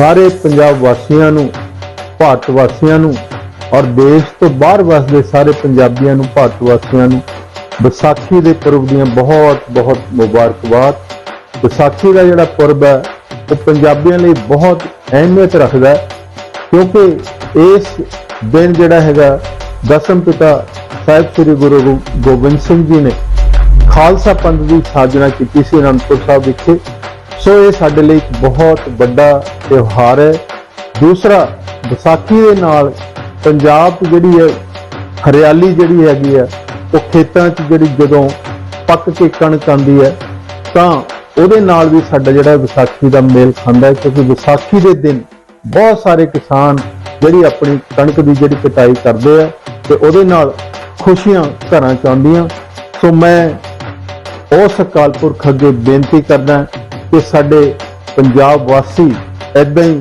ਸਾਰੇ ਪੰਜਾਬ ਵਾਸੀਆਂ ਨੂੰ, ਭਾਰਤ ਵਾਸੀਆਂ ਨੂੰ ਔਰ ਦੇਸ਼ ਤੋਂ ਬਾਹਰ ਵਸਦੇ ਸਾਰੇ ਪੰਜਾਬੀਆਂ ਨੂੰ, ਭਾਰਤ ਵਾਸੀਆਂ ਨੂੰ ਵਿਸਾਖੀ ਦੇ ਪੁਰਬ ਦੀਆਂ ਬਹੁਤ ਬਹੁਤ ਮੁਬਾਰਕਬਾਦ। ਵਿਸਾਖੀ ਦਾ ਜਿਹੜਾ ਪੁਰਬ ਹੈ, ਉਹ ਪੰਜਾਬੀਆਂ ਲਈ ਬਹੁਤ ਅਹਿਮੀਅਤ ਰੱਖਦਾ ਕਿਉਂਕਿ ਇਸ ਦਿਨ ਜਿਹੜਾ ਹੈਗਾ, ਦਸਮ ਪਿਤਾ ਸਾਹਿਬ ਸ੍ਰੀ ਗੁਰੂ ਗੋਬਿੰਦ ਸਿੰਘ ਜੀ ਨੇ ਖਾਲਸਾ ਪੰਥ ਦੀ ਸਾਜਨਾ ਕੀਤੀ ਸੀ ਅਨੰਦਪੁਰ ਸਾਹਿਬ ਵਿਖੇ। ਸੋ ਇਹ ਸਾਡੇ ਲਈ ਇੱਕ ਬਹੁਤ ਵੱਡਾ ਤਿਉਹਾਰ ਹੈ। ਦੂਸਰਾ, ਵਿਸਾਖੀ ਦੇ ਨਾਲ ਪੰਜਾਬ 'ਚ ਜਿਹੜੀ ਹੈ, ਹਰਿਆਲੀ ਜਿਹੜੀ ਹੈਗੀ ਹੈ, ਉਹ ਖੇਤਾਂ 'ਚ ਜਿਹੜੀ ਜਦੋਂ ਪੱਕ ਕੇ ਕਣਕ ਆਉਂਦੀ ਹੈ, ਤਾਂ ਉਹਦੇ ਨਾਲ ਵੀ ਸਾਡਾ ਜਿਹੜਾ ਵਿਸਾਖੀ ਦਾ ਮੇਲ ਖਾਂਦਾ ਹੈ। ਕਿਉਂਕਿ ਵਿਸਾਖੀ ਦੇ ਦਿਨ ਬਹੁਤ ਸਾਰੇ ਕਿਸਾਨ ਜਿਹੜੀ ਆਪਣੀ ਕਣਕ ਦੀ ਜਿਹੜੀ ਕਟਾਈ ਕਰਦੇ ਆ ਤੇ ਉਹਦੇ ਨਾਲ ਖੁਸ਼ੀਆਂ ਘਰਾਂ ਚ ਆਉਂਦੀਆਂ। ਸੋ ਮੈਂ ਉਸ ਅਕਾਲ ਪੁਰਖ ਅੱਗੇ ਬੇਨਤੀ ਕਰਦਾ ਕਿ ਸਾਡੇ ਪੰਜਾਬ ਵਾਸੀ ਏਦਾਂ ਹੀ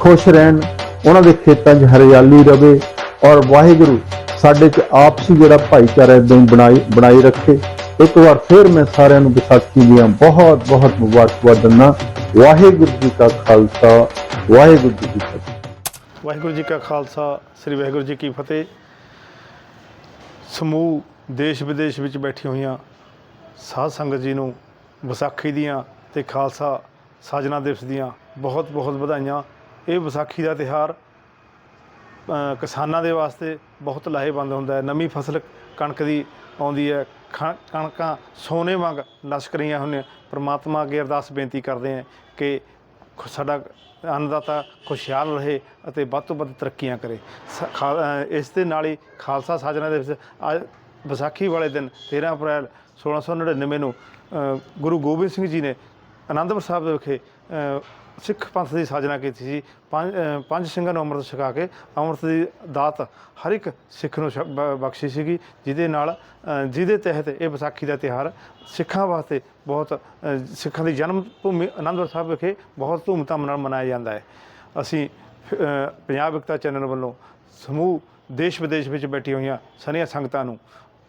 ਖੁਸ਼ ਰਹਿਣ, ਉਹਨਾਂ ਦੇ ਖੇਤਾਂ 'ਚ ਹਰਿਆਲੀ ਰਵੇ ਔਰ ਵਾਹਿਗੁਰੂ ਸਾਡੇ 'ਚ ਆਪਸੀ ਜਿਹੜਾ ਭਾਈਚਾਰਾ ਏਦਾਂ ਹੀ ਬਣਾਈ ਬਣਾਈ ਰੱਖੇ। ਇੱਕ ਵਾਰ ਫਿਰ ਮੈਂ ਸਾਰਿਆਂ ਨੂੰ ਵਿਸਾਖੀ ਦੀਆਂ ਬਹੁਤ ਬਹੁਤ ਮੁਬਾਰਕਬਾਦ ਦਿੰਦਾ। ਵਾਹਿਗੁਰੂ ਜੀ ਕਾ ਖਾਲਸਾ, ਵਾਹਿਗੁਰੂ ਜੀ ਕੀ ਫਤਿਹ। ਵਾਹਿਗੁਰੂ ਜੀ ਕਾ ਖਾਲਸਾ, ਸ੍ਰੀ ਵਾਹਿਗੁਰੂ ਜੀ ਕੀ ਫਤਿਹ। ਸਮੂਹ ਦੇਸ਼ ਵਿਦੇਸ਼ ਵਿੱਚ ਬੈਠੀ ਹੋਈਆਂ ਸਾਧ ਸੰਗਤ ਜੀ ਨੂੰ ਵਿਸਾਖੀ ਦੀਆਂ ਤੇ ਖਾਲਸਾ ਸਾਜਨਾ ਦਿਵਸ ਦੀਆਂ ਬਹੁਤ ਬਹੁਤ ਵਧਾਈਆਂ। ਇਹ ਵਿਸਾਖੀ ਦਾ ਤਿਹਾਰ ਕਿਸਾਨਾਂ ਦੇ ਵਾਸਤੇ ਬਹੁਤ ਲਾਹੇਵੰਦ ਹੁੰਦਾ ਹੈ। ਨਵੀਂ ਫਸਲ ਕਣਕ ਦੀ ਆਉਂਦੀ ਹੈ। ਖ- ਕਣਕਾਂ ਸੋਨੇ ਵਾਂਗ ਲਸ਼ਕ ਰਹੀਆਂ ਹੁੰਦੀਆਂ। ਪ੍ਰਮਾਤਮਾ ਅੱਗੇ ਅਰਦਾਸ ਬੇਨਤੀ ਕਰਦੇ ਹਾਂ ਕਿ ਖੁ- ਸਾਡਾ ਅੰਨਦਾਤਾ ਖੁਸ਼ਹਾਲ ਰਹੇ ਅਤੇ ਵੱਧ ਤੋਂ ਵੱਧ ਤਰੱਕੀਆਂ ਕਰੇ। ਸ- ਇਸ ਦੇ ਨਾਲ ਹੀ ਖਾਲਸਾ ਸਾਜਨਾ ਦੇ ਵਿੱਚ ਅੱਜ ਵਿਸਾਖੀ ਵਾਲੇ ਦਿਨ 13 ਅਪ੍ਰੈਲ 1699 ਨੂੰ ਗੁਰੂ ਗੋਬਿੰਦ ਸਿੰਘ ਜੀ ਨੇ ਅਨੰਦਪੁਰ ਸਾਹਿਬ ਦੇ ਵਿਖੇ ਸਿੱਖ ਪੰਥ ਦੀ ਸਾਜਨਾ ਕੀਤੀ ਸੀ। ਪੰਜ ਪੰਜ ਸਿੰਘਾਂ ਨੂੰ ਅੰਮ੍ਰਿਤ ਛਕਾ ਕੇ ਅੰਮ੍ਰਿਤ ਦੀ ਦਾਤ ਹਰ ਇੱਕ ਸਿੱਖ ਨੂੰ ਛ- ਬ- ਬਖਸ਼ੀ ਸੀਗੀ, ਜਿਹਦੇ ਨਾਲ ਜਿਹਦੇ ਤਹਿਤ ਇਹ ਵਿਸਾਖੀ ਦਾ ਤਿਉਹਾਰ ਸਿੱਖਾਂ ਵਾਸਤੇ ਬਹੁਤ ਸਿੱਖਾਂ ਦੀ ਜਨਮ ਭੂਮੀ ਅਨੰਦਪੁਰ ਸਾਹਿਬ ਵਿਖੇ ਬਹੁਤ ਧੂਮਧਾਮ ਨਾਲ ਮਨਾਇਆ ਜਾਂਦਾ ਹੈ। ਅਸੀਂ ਪੰਜਾਬ ਇਕਤਾ ਚੈਨਲ ਵੱਲੋਂ ਸਮੂਹ ਦੇਸ਼ ਵਿਦੇਸ਼ ਵਿੱਚ ਬੈਠੀ ਹੋਈਆਂ ਸਨੀਆਂ ਸੰਗਤਾਂ ਨੂੰ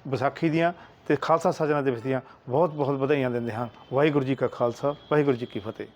ਵਿਸਾਖੀ ਦੀਆਂ ਤੇ ਖਾਲਸਾ ਸਾਜਨਾ ਦਿਵਸ ਦੀਆਂ ਬਹੁਤ ਬਹੁਤ ਵਧਾਈਆਂ ਦਿੰਦੇ ਹਾਂ। ਵਾਹਿਗੁਰੂ ਜੀ ਕਾ ਖਾਲਸਾ, ਵਾਹਿਗੁਰੂ ਜੀ ਕੀ ਫਤਿਹ।